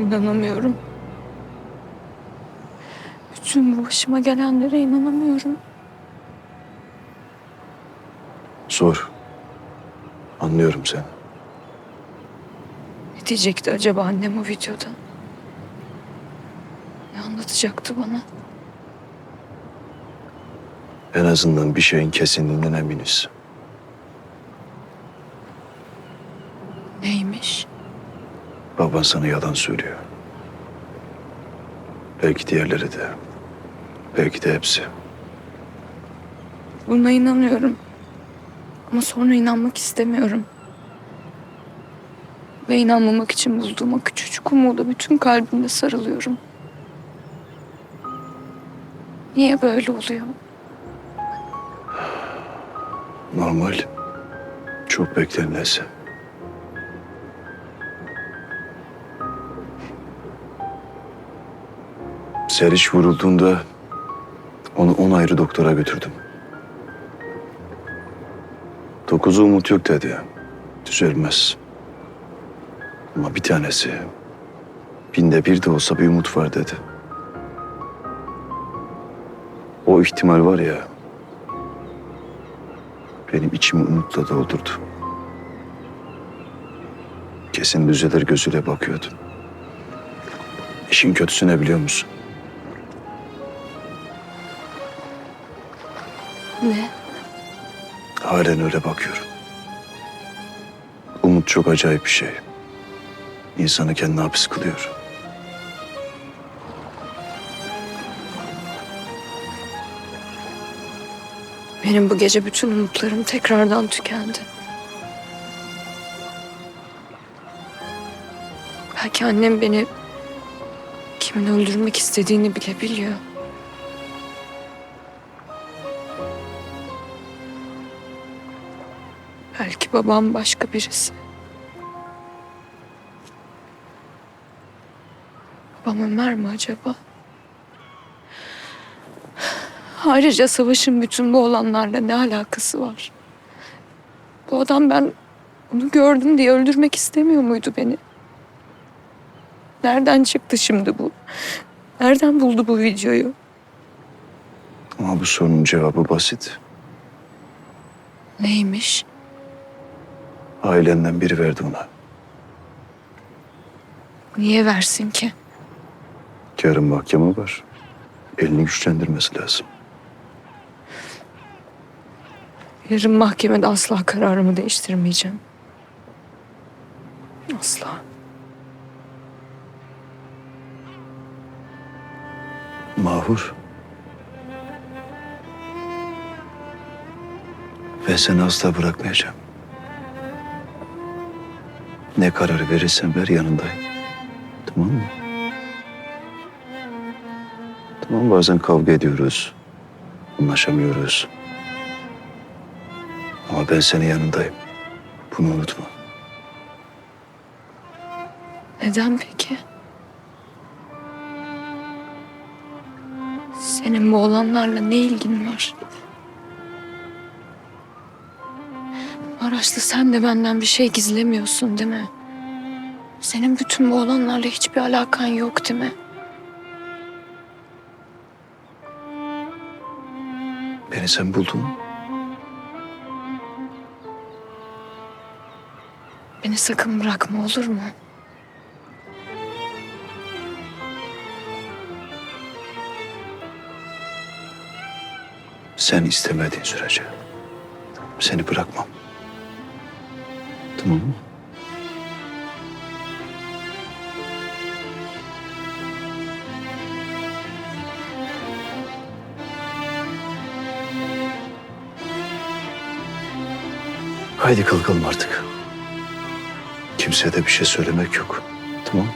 İnanamıyorum. Bütün bu başıma gelenlere inanamıyorum. Zor. Anlıyorum seni. Ne diyecekti acaba annem o videoda? Ne anlatacaktı bana? En azından bir şeyin kesinliğinden eminiz. Neymiş? Baban sana yalan söylüyor. Belki diğerleri de. Belki de hepsi. Buna inanıyorum. Ama sonra inanmak istemiyorum. Ve inanmamak için bulduğum o küçücük umuda bütün kalbimle sarılıyorum. Niye böyle oluyor? Normal. Çok beklenilesi. Seriş vurulduğunda onu on ayrı doktora götürdüm. Dokuzu umut yok dedi. Düzelmez. Ama bir tanesi binde bir de olsa bir umut var dedi. O ihtimal var ya benim içimi umutla doldurdu. Kesin düzelir gözüyle bakıyordum. İşin kötüsü ne biliyor musun? Ne? Halen öyle bakıyorum. Umut çok acayip bir şey. İnsanı kendine hapis kılıyor. Benim bu gece bütün umutlarım tekrardan tükendi. Belki annem beni kimin öldürmek istediğini bile biliyor. Belki babam başka birisi. Babam Ömer mi acaba? Ayrıca savaşın bütün bu olanlarla ne alakası var? Bu adam ben onu gördüm diye öldürmek istemiyor muydu beni? Nereden çıktı şimdi bu? Nereden buldu bu videoyu? Ama bu sorunun cevabı basit. Neymiş? Ailenden biri verdi ona. Niye versin ki? Yarın mahkeme var. Elini güçlendirmesi lazım. Yarın mahkemede asla kararımı değiştirmeyeceğim. Asla. Mahur. Ve seni asla bırakmayacağım. Ne kararı verirsen ver yanındayım. Tamam mı? Tamam bazen kavga ediyoruz. Anlaşamıyoruz. Ama ben senin yanındayım. Bunu unutma. Neden peki? Senin bu olanlarla ne ilgin var? Maraşlı sen de benden bir şey gizlemiyorsun değil mi? Senin bütün bu olanlarla hiçbir alakan yok değil mi? Beni sen buldun. Beni sakın bırakma olur mu? Sen istemediğin sürece seni bırakmam. Tamam mı? Haydi kalkalım artık. Kimseye de bir şey söylemek yok. Tamam mı?